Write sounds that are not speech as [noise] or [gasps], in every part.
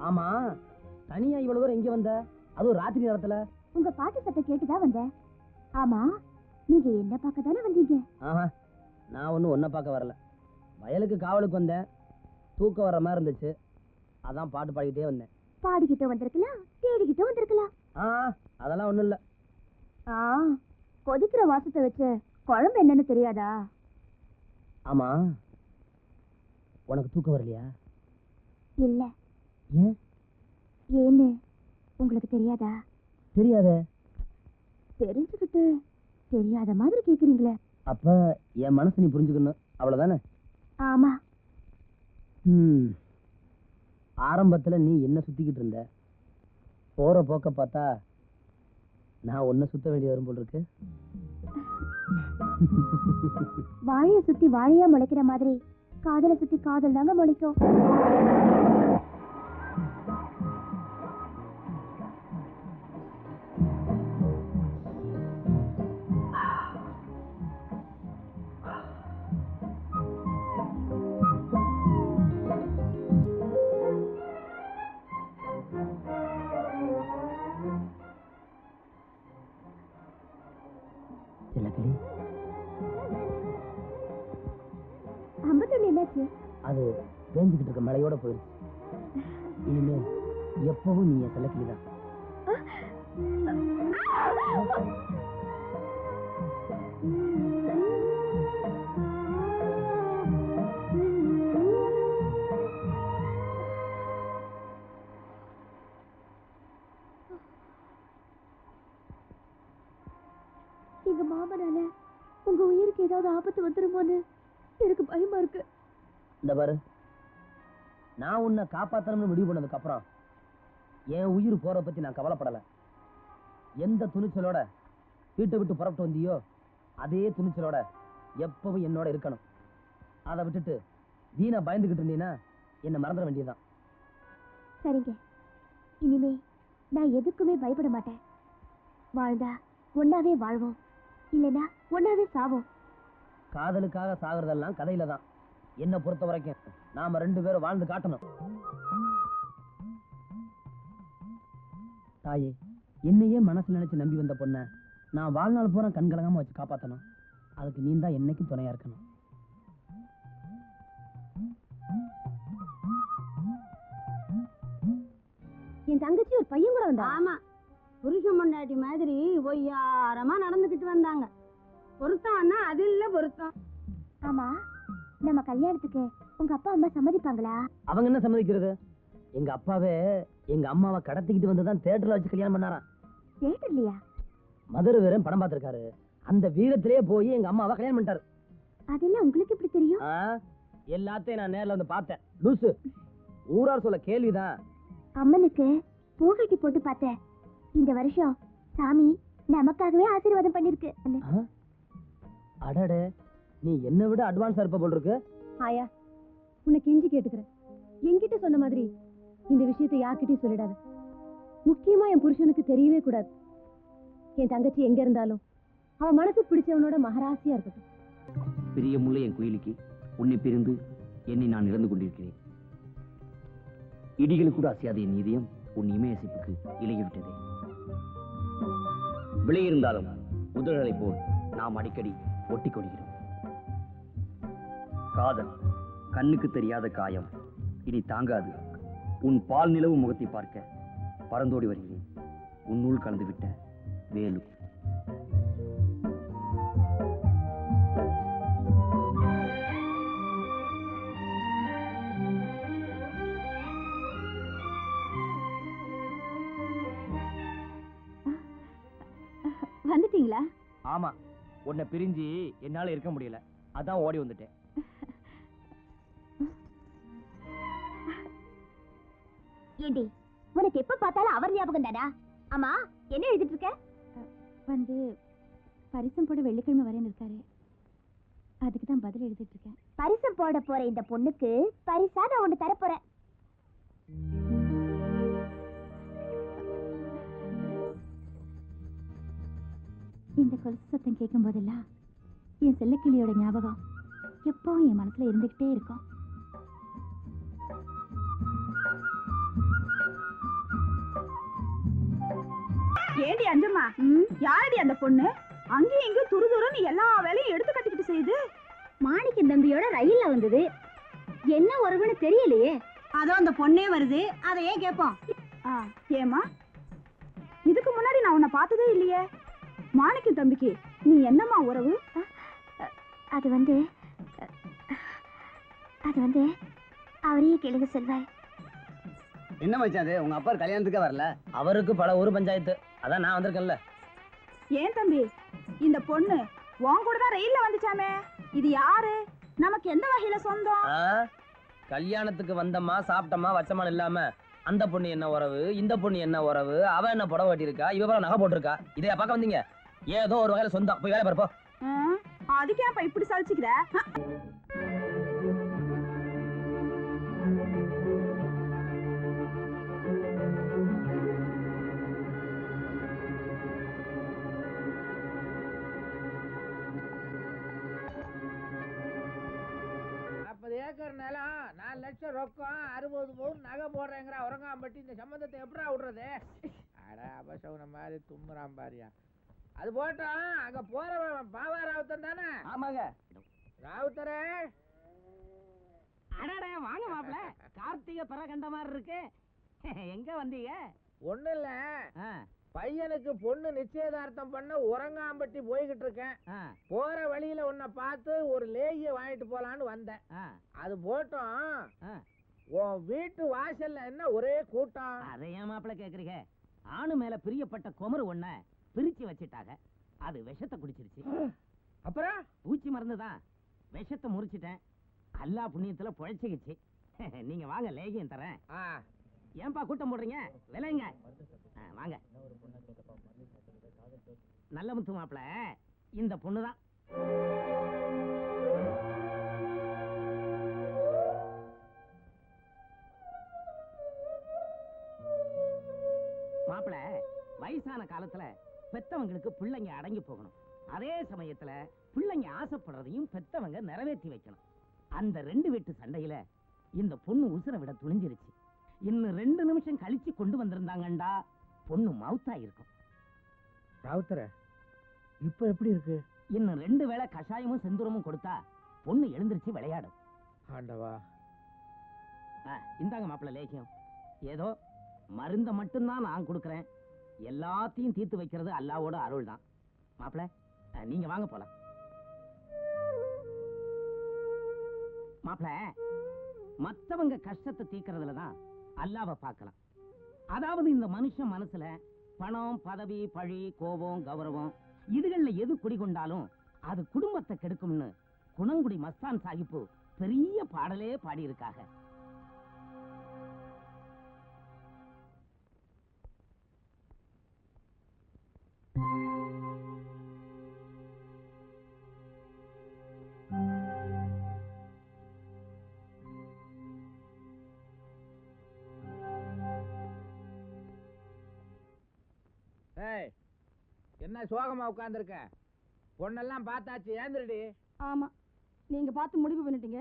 ஆமா தனியா இவ்வளவு தூரம் எங்க வந்த? அதுவும் ராத்திரி நேரத்துல? உங்க பாட்டு சத்தம் கேட்டுதான் வந்தேன். ஆமா நீங்க என்ன பார்க்க தானே வந்தீங்க? ஆஹா நான் ஒன்றும் ஒன்றை பார்க்க வரல. வயலுக்கு காவலுக்கு வந்தேன். தூக்கம் வர்ற மாதிரி இருந்துச்சு. அதான் பாட்டு பாடிக்கிட்டே வந்தேன். பாடிக்கிட்டு வந்திருக்கலாம் தேடிக்கிட்டு வந்திருக்கலாம். ஆ அதெல்லாம் ஒன்றும் இல்லை. ஆ கொதிக்கிற வாசத்தை வச்சு குழம்பு என்னன்னு தெரியாதா? ஆமா உனக்கு தூக்கம் வரலையா? இல்ல. ஏன் ஏன்னு உங்களுக்கு தெரியாதா? தெரியாதே. தெரிஞ்சுக்கிட்டு தெரியாத மாதிரி கேக்குறீங்களே. அப்ப என் மனசு நீ புரிஞ்சுக்கணும். அவ்வளவுதானே? ஆமா. ம். ஆரம்பத்துல நீ என்ன சுத்திக்கிட்டு இருந்த? போற போக்க பார்த்தா நான் ஒன்ன சுத்த வேண்டியது வரும் போல் இருக்கு. வாழைய சுத்தி வாழையா முளைக்கிற மாதிரி காதலை சுத்தி காதல் தாங்க முளைக்கும். இனிமே எப்பவும் நீ என் சிலக்கிளி தான் எங்க மாமனால உங்க உயிருக்கு ஏதாவது ஆபத்து வந்துருமோன்னு எனக்கு பயமா இருக்கு. இந்த பாரு. நான் உன்னை காப்பாத்தணும்னு முடிவு பண்ணதுக்கு அப்புறம் என் உயிர் போற பத்தி நான் கவலைப்படல. எந்த துணிச்சலோட வீட்டை விட்டு புறப்பட்டு வந்தியோ அதே துணிச்சலோட எப்பவும் என்னோட இருக்கணும். அதை விட்டுட்டு வீணா பயந்துகிட்டு இருந்தீன்னா என்னை மறந்துட வேண்டியதுதான். சரிங்க. இனிமே நான் எதுக்குமே பயப்பட மாட்டேன். வாழ்ந்தா ஒன்னாவே வாழ்வோம். இல்லைன்னா ஒன்னாவே சாவோம். காதலுக்காக சாகுறதெல்லாம் கதையில தான். என்னை பொறுத்த வரைக்கும் நாம ரெண்டு பேரும் வாழ்ந்து காட்டணும். தாயே என்னையே மனசுல நினைச்சு நம்பி வந்த பொண்ண நான் வாழ்நாள் பூரா கண் கலங்காம வச்சு காப்பாத்தணும். அதுக்கு நீ தான் என்னைக்கும் துணையா இருக்கணும். என் தங்கச்சி ஒரு பையன் கூட வந்தா? ஆமா. புருஷன் பொண்டாட்டி மாதிரி ஒய்யாரமா நடந்துக்கிட்டு வந்தாங்க. பொருத்தம்னா அது இல்ல பொருத்தம். ஆமா. நம்ம கல்யாணத்துக்கு உங்க அப்பா அம்மா சம்மதிப்பாங்களா? அவங்க என்ன சம்மதிக்கிறது? எங்க அப்பாவே எங்க அம்மாவை கடத்திக்கிட்டு வந்து தான் தேட்டர்ல வச்சு கல்யாணம் பண்ணாராம். தேட்டர்லையா? மதுரை வீரன் படம் பார்த்திருக்காரு. அந்த வீரத்திலேயே போய் எங்க அம்மாவை கல்யாணம் பண்ணிட்டாரு. அதெல்லாம் உங்களுக்கு எப்படி தெரியும்? எல்லாத்தையும் நான் நேர்ல வந்து பார்த்தேன். லூசு ஊரார் சொல்ல கேள்விதான். அம்மனுக்கு பூ கட்டி போட்டு பார்த்தேன். இந்த வருஷம் சாமி நமக்காகவே ஆசீர்வாதம் பண்ணிருக்கு? அடடே. நீ என்னை விட அட்வான்ஸா இருப்ப போல் இருக்கு ஆயா உன்னை கெஞ்சி கேட்டுக்கிறேன். என்கிட்ட சொன்ன மாதிரி இந்த விஷயத்தை யார்கிட்டயும் சொல்லிடாத. முக்கியமா என் புருஷனுக்கு தெரியவே கூடாது. என் தங்கச்சி எங்க இருந்தாலும் அவன் மனசு பிடிச்சவனோட மகராசியா இருக்கட்டும். பிரியமுள்ள என் குயிலுக்கு. உன்னை பிரிந்து என்னை நான் இழந்து கொண்டிருக்கிறேன். இடிகள் கூட அசையாத என் இதயம் உன் இமயசிப்புக்கு இலகிவிட்டதே விலை இருந்தாலும் உதடுகளைப் போல் நாம் அடிக்கடி ஒட்டிக் கொள்கிறோம் காதல் கண்ணுக்கு தெரியாத காயம். இனி தாங்காது. உன் பால் நிலவு முகத்தை பார்க்க பறந்தோடி வருகிறேன். உன்னுள் கலந்து விட்ட வேலு. வந்துட்டீங்களா? ஆமா. உன்னை பிரிஞ்சு என்னால இருக்க முடியல. அதான் ஓடி வந்துட்டேன். ஏண்டி? உனக்கு எப்ப பார்த்தாலும் அவர் ஞாபகம் தானா? ஆமா என்ன எழுதிட்டு இருக்க? வந்து பரிசம் போட வெள்ளிக்கிழமை வரேன்னு இருக்காரு. அதுக்கு தான் பதில் எழுதிட்டு இருக்கேன். பரிசம் போட போற இந்த பொண்ணுக்கு பரிசா நான் ஒண்ணு தர போறேன் இந்த கொலுசு சத்தம் கேட்கும் போதெல்லாம் என் செல்லக்கிளியோட ஞாபகம் எப்பவும் என் மனசுல இருந்துகிட்டே இருக்கும். ஏண்டி அஞ்சம்மா யாரடி அந்த பொண்ணு? அங்கேயும் இங்கேயும் துரு துருன்னு எல்லா வேலையும் எடுத்து கட்டிக்கிட்டு செய்யுது. மாணிக்கம் தம்பியோட ரயில்ல வந்தது. என்ன உறவுன்னு தெரியலையே. அதோ அந்த பொண்ணே வருது. அதை ஏன் கேட்போம்? ஏமா இதுக்கு முன்னாடி நான் உன்னை பார்த்ததே இல்லையே. மாணிக்கம் தம்பிக்கு நீ என்னம்மா உறவு? அது வந்து அது வந்து அவரையே கேளுங்க செல்வாய். என்ன மச்சான் அது? உங்க அப்பா கல்யாணத்துக்கே வரல. அவருக்கு பல ஊர் பஞ்சாயத்து. அதான் நான் வந்திருக்கேன்ல. ஏன் தம்பி? இந்த பொண்ணு உன் கூட தான் ரயில்ல வந்துச்சாமே. இது யாரு? நமக்கு எந்த வகையில சொந்தம்? கல்யாணத்துக்கு வந்தம்மா சாப்பிட்டம்மா வச்சமான்னு இல்லாம அந்த பொண்ணு என்ன உறவு இந்த பொண்ணு என்ன உறவு அவ என்ன புடவை கட்டியிருக்கா இவ பரவ நகை போட்டிருக்கா? இதை பார்க்க வந்தீங்க? ஏதோ ஒரு வகையில சொந்தம். போய் வேலை பார்ப்போம் ம், அதுக்கேன்ப்பா இப்படி சலிச்சுக்கிற? ரொக்கம் அறுபது பவுன் நகை போடுறேங்கிற உறங்காம்பட்டி இந்த சம்மந்தத்தை எப்படா விடுறது? அட அபசகுன மாதிரி தும்முறான் பாரியா. அது போட்டோம் அங்க போறவன் பாவா ராவுத்தன் தானே? ஆமாங்க. ராவுத்தரே. அடடே வாங்க மாப்ள கார்த்திகை பிற கண்ட மாதிரி இருக்கு. எங்க வந்தீங்க? ஒண்ணு இல்ல. பையனுக்கு பொண்ணு நிச்சயதார்த்தம் பண்ண உறங்காம்பட்டி போய்கிட்டு இருக்கேன். போற வழியில உன்னை பார்த்து ஒரு லேகிய வாங்கிட்டு போலான்னு வந்தேன். அது போட்டோம். உன் வீட்டு வாசல்ல என்ன ஒரே கூட்டம்? அதை ஏன் மாப்பிள கேக்குறீங்க. ஆணு மேல பிரியப்பட்ட குமரு ஒண்ண பிரிச்சு வச்சிட்டாங்க. அது விஷத்தை குடிச்சிருச்சு. [gasps] அப்புறம்? பூச்சி மருந்து தான் விஷத்தை முறிச்சிட்டேன். அல்லா புண்ணியத்துல பொழைச்சிக்கிச்சு. [laughs] நீங்க வாங்க லேகியம் தரேன். ஏன்பா கூட்டம் போடுறீங்க? விலைங்க. வாங்க. நல்ல முத்து மாப்பிள. இந்த பொண்ணு மாப்பிள வயசான காலத்துல பெத்தவங்களுக்கு பிள்ளைங்க அடங்கி போகணும். அதே சமயத்துல பிள்ளைங்க ஆசைப்படுறதையும் பெத்தவங்க நிறைவேற்றி வைக்கணும். அந்த ரெண்டு வீட்டு சண்டையில இந்த பொண்ணு உசுர விட துணிஞ்சிருச்சு. இன்னும் ரெண்டு நிமிஷம் கழிச்சு கொண்டு வந்திருந்தாங்கண்டா பொண்ணு மவுத்தா இருக்கும். ராவுத்தர இப்ப எப்படி இருக்கு? இன்னும் ரெண்டு வேளை கஷாயமும் செந்தூரமும் கொடுத்தா பொண்ணு எழுந்திருச்சு விளையாடும். ஆண்டவா. இந்தாங்க மாப்பிள்ள லேகியம். ஏதோ மருந்த மட்டும்தான் நான் கொடுக்குறேன். எல்லாத்தையும் தீர்த்து வைக்கிறது அல்லாவோட அருள் தான் மாப்பிள்ள நீங்க வாங்க போலாம். மாப்பிள்ள மத்தவங்க கஷ்டத்தை தீர்க்கறதுல தான் அல்லாவை பார்க்கலாம். அதாவது இந்த மனுஷன் மனசுல பணம் பதவி பழி கோபம் கௌரவம் இதுகள்ல எது குடிகொண்டாலும் அது குடும்பத்தை கெடுக்கும்னு குணங்குடி மஸ்தான் சாஹிப்பு பெரிய பாடலே பாடியிருக்காங்க. என்ன சோகமா உட்கார்ந்திருக்க? பொண்ணெல்லாம் பார்த்தாச்சு ஏந்திரடி. ஆமா நீங்க பார்த்து முடிவு பண்ணிட்டீங்க.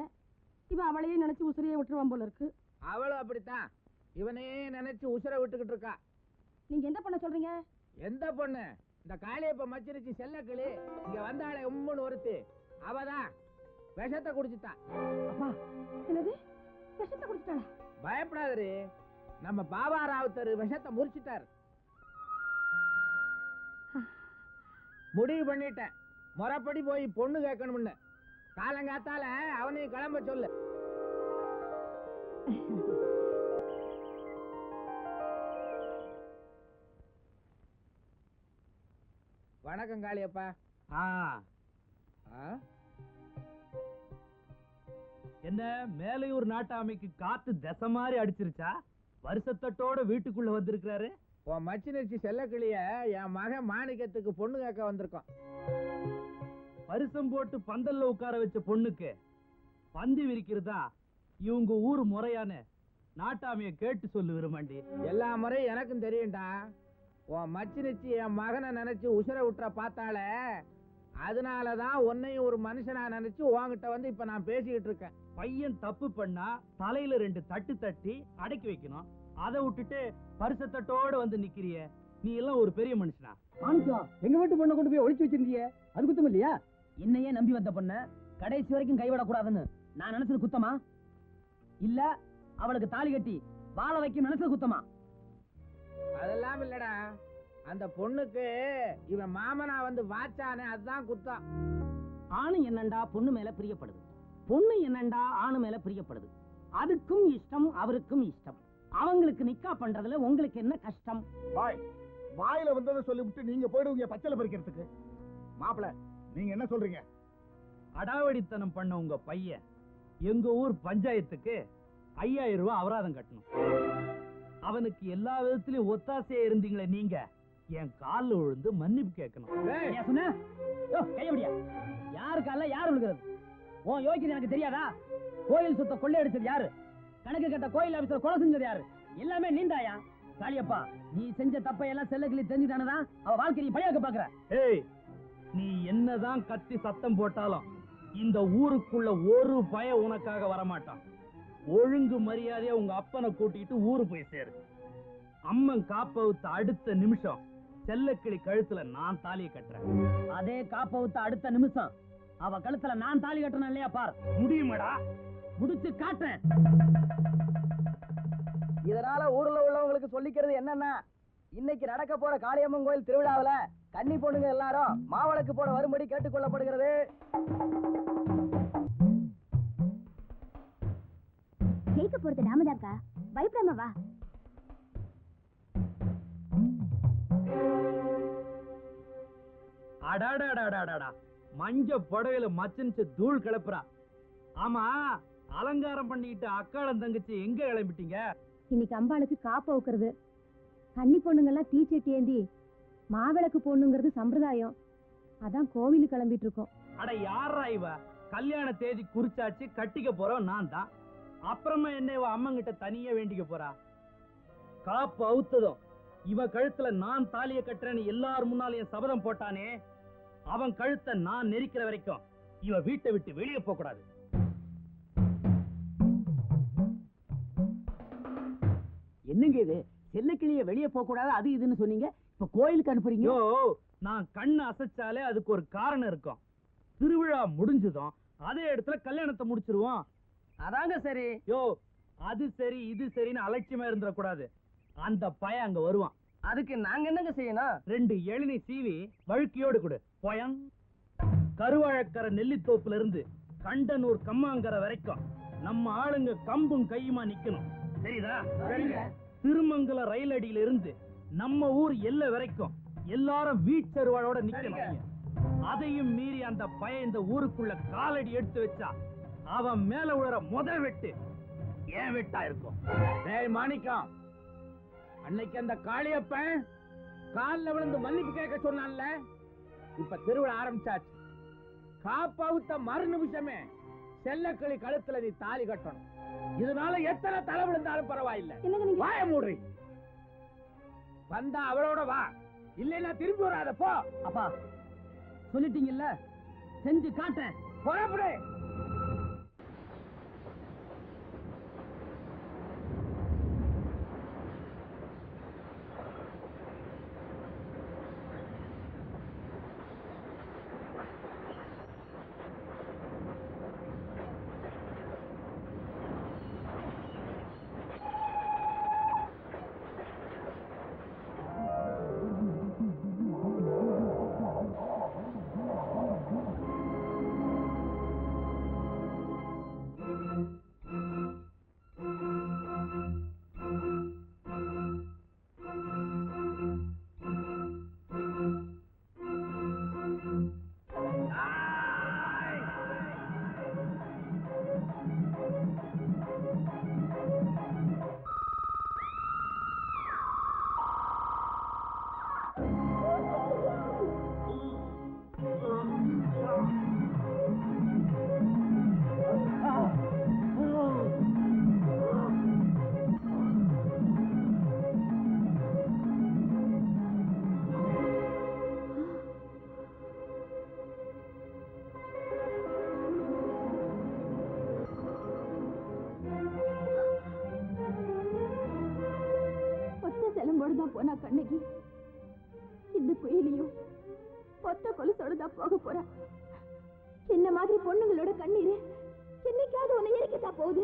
இவன் அவளையே நினைச்சு உசிரியே விட்டுருவான் போல இருக்கு. அவளும் அப்படித்தான். இவனையே நினைச்சு உசுர விட்டுக்கிட்டு இருக்கா. நீங்க என்ன பண்ண சொல்றீங்க? எந்த பொண்ணு? இந்த காளியப்ப மச்சிருச்சு செல்லக்கிளி. இங்க வந்தாளே உம்முன்னு ஒருத்தி. அவதான். விஷத்தை குடிச்சுட்டான் அப்பா என்னது? விஷத்தை குடிச்சிட்டாளா? பயப்படாதரு நம்ம பாபா ராவுத்தர் விஷத்தை முறிச்சிட்டார். முடிவு பண்ணிட்டேன். முறைப்படி போய் பொண்ணு கேட்கணும்னு. காலங்காத்தால அவனையும் கிளம்ப சொல்லு. வணக்கம் காளியப்பா. ஆ. ஆ? என்ன மேலையூர் நாட்டாமைக்கு காத்து திசை மாதிரி அடிச்சிருச்சா? வருஷத்தட்டோட வீட்டுக்குள்ள வந்திருக்கிறாரு. உன் மச்சினச்சி செல்லக்கிளிய என் மகன் மாணிக்கத்துக்கு பொண்ணு கேட்க வந்திருக்கோம் பரிசம் போட்டு பந்தல்ல உட்கார வச்ச பொண்ணுக்கு பந்தி விரிக்கிறதா இவங்க ஊர் முறையான நாட்டாமைய கேட்டு சொல்லு விரும்பாண்டி. எல்லா முறையும் எனக்கும் தெரியும்டா. உன் மச்சினிச்சி என் மகனை நினைச்சு உசுர விட்டுற பார்த்தாலே அதனாலதான் உன்னையும் ஒரு மனுஷனா நினைச்சு உன்கிட்ட வந்து இப்ப நான் பேசிக்கிட்டு இருக்கேன். பையன் தப்பு பண்ணா தலையில ரெண்டு தட்டு தட்டி அடக்கி வைக்கணும். அதை விட்டுட்டு பரிசத்தட்டோட வந்து நிக்கிறிய. நீ எல்லாம் ஒரு பெரிய மனுஷனா? மாணிக்கம் எங்க வீட்டு பொண்ணை கொண்டு போய் ஒளிச்சு வச்சிருந்தியே? அது குத்தம் இல்லையா? என்னையே நம்பி வந்த பொண்ண கடைசி வரைக்கும் கைவிடக்கூடாதுன்னு நான் நினைச்சது குத்தமா? இல்ல அவளுக்கு தாலி கட்டி வாழ வைக்கும் நினைச்சது குத்தமா? அதெல்லாம் இல்லடா. அந்த பொண்ணுக்கு இவன் மாமனா வந்து வாச்சானே அதுதான் குத்தம். ஆணு என்னண்டா பொண்ணு மேல பிரியப்படுது? பொண்ணு என்னண்டா ஆணு மேல பிரியப்படுது? அதுக்கும் இஷ்டம் அவருக்கும் இஷ்டம். அவங்களுக்கு நிக்கா பண்றதுல உங்களுக்கு என்ன கஷ்டம்? பாய் வாயில வந்ததை சொல்லிவிட்டு நீங்க போயிடுவீங்க பச்சளை பறிக்கிறதுக்கு. மாப்பிள நீங்க என்ன சொல்றீங்க? அடாவடித்தனம் பண்ண உங்க பையன் எங்க ஊர் பஞ்சாயத்துக்கு ஐயாயிரம் ரூபாய் அபராதம் கட்டணும். அவனுக்கு எல்லா விதத்திலயும் ஒத்தாசையா இருந்தீங்களே நீங்க என் கால்ல விழுந்து மன்னிப்பு கேட்கணும். ஏன் சொன்ன? யோ, கைய முடியா யாரு கால யாரு விழுகிறது? உன் யோகியது எனக்கு தெரியாதா? கோயில் சொத்தை கொள்ளையடிச்சது யாரு? கணக்கு கட்ட கோயில் ஆபீசர் கொலை செஞ்சது யாரு? எல்லாமே நீந்தாயா? காளியப்பா நீ செஞ்ச தப்பை எல்லாம் செல்லக்கிளி தெரிஞ்சுட்டானதான் அவ வாழ்க்கையை பழியாக்க பாக்குற ஏய் நீ என்னதான் கத்தி சத்தம் போட்டாலும் இந்த ஊருக்குள்ள ஒரு பய உனக்காக வரமாட்டான். ஒழுங்கு மரியாதையா உங்க அப்பனை கூட்டிட்டு ஊரு போய் சேரு. அம்மன் காப்பவுத்த அடுத்த நிமிஷம் செல்லக்கிளி கழுத்துல நான் தாலியை கட்டுறேன். அதே காப்பவுத்த அடுத்த நிமிஷம் அவ கழுத்துல நான் தாலி கட்டணும் இல்லையா பார்? முடியுமாடா? முடிச்சு காட்டுறேன். இதனால ஊர்ல உள்ளவங்களுக்கு சொல்லிக்கிறது என்னன்னா இன்னைக்கு நடக்க போற காளியம்மன் கோயில் திருவிழாவுல கன்னி பொண்ணுங்க எல்லாரும் மாவிளக்கு போட வரும்படி கேட்டுக்கொள்ளப்படுகிறது. ஜெயிக்க போறது நாமதாக்கா பயப்படாம வா. அடாடாடாடாடா. மஞ்ச புடவையில மச்சனிச்சு தூள் கிளப்புறா. ஆமா அலங்காரம் பண்ணிக்கிட்டு அக்காளம் தங்கச்சி எங்க கிளம்பிட்டீங்க? இன்னைக்கு அம்பாளுக்கு காப்பு வைக்கிறது கன்னி பொண்ணுங்கெல்லாம் தீச்சட்டி ஏந்தி மாவிளக்கு போடணுங்கிறது சம்பிரதாயம். அதான் கோவிலுக்கு கிளம்பிட்டு இருக்கோம் அட யாரா இவ? கல்யாண தேதி குறிச்சாச்சு கட்டிக்க போறோம் நான் தான் அப்புறமா என்ன இவ அம்மங்கிட்ட தனியா வேண்டிக்க போறா? காப்பு அவுத்ததும். இவ கழுத்துல நான் தாலிய கட்டுறேன்னு எல்லார் முன்னாலையும் சபதம் போட்டானே. அவன் கழுத்தை நான் நெரிக்கிற வரைக்கும் இவ வீட்டை விட்டு வெளியே போக கூடாது என்னங்க இது? செல்லக்கிளிய வெளியே போக கூடாது அது இதுன்னு சொன்னீங்க? இப்ப கோயிலுக்கு அனுப்புறீங்க? நான் கண்ணு அசைச்சாலே அதுக்கு ஒரு காரணம் இருக்கும். திருவிழா முடிஞ்சதும் அதே இடத்துல கல்யாணத்தை முடிச்சிருவோம். அதாங்க சரி. யோ அது சரி இது சரின்னு அலட்சியமா இருந்துடக்கூடாது. அந்த பையன் அங்க வருவான். அதுக்கு நாங்க என்னங்க செய்யணும்? ரெண்டு எழினி சீவி வழுக்கியோடு கொடு. போயங் கருவாழக்கரை நெல்லித்தோப்புல இருந்து கண்டனூர் கம்மாங்கரை வரைக்கும் நம்ம ஆளுங்க கம்பும் கையுமா நிக்கணும். தெரியுதா? திருமங்கலம் ரயில் அடியில இருந்து நம்ம ஊர் எல்லை வரைக்கும் எல்லாரும் வீச்சருவாளோட நிக்கணும். அதையும் மீறி அந்த பையன் இந்த ஊருக்குள்ள காலடி எடுத்து வச்சா அவன் மேல விழுற முதல் வெட்டு. ஏன் வெட்டா இருக்கும்? டேய் மாணிக்கம் அன்னைக்கு அந்த காளியப்பன் கால்ல விழுந்து மன்னிப்பு கேட்க சொன்னான்ல? இப்ப திருவிழா ஆரம்பிச்சாச்சு. காப்பாவுத்த மறு நிமிஷமே செல்லக்கிளி கழுத்துல நீ தாலி கட்டணும். இதனால எத்தனை தலை விழுந்தாலும் பரவாயில்லை. வாய மூடுறி வந்தா அவளோட வா. இல்லைன்னா திரும்பி வராத போ. அப்பா சொல்லிட்டீங்கல்ல? செஞ்சு காட்டேன் புறப்படு. போனா கண்ணகி. இந்த குயிலையும் பொத்த கொலுசோடதான் போக போற. என்ன மாதிரி பொண்ணுங்களோட கண்ணீர் என்னைக்காவது உன்னை இறக்கிட்டா போகுது?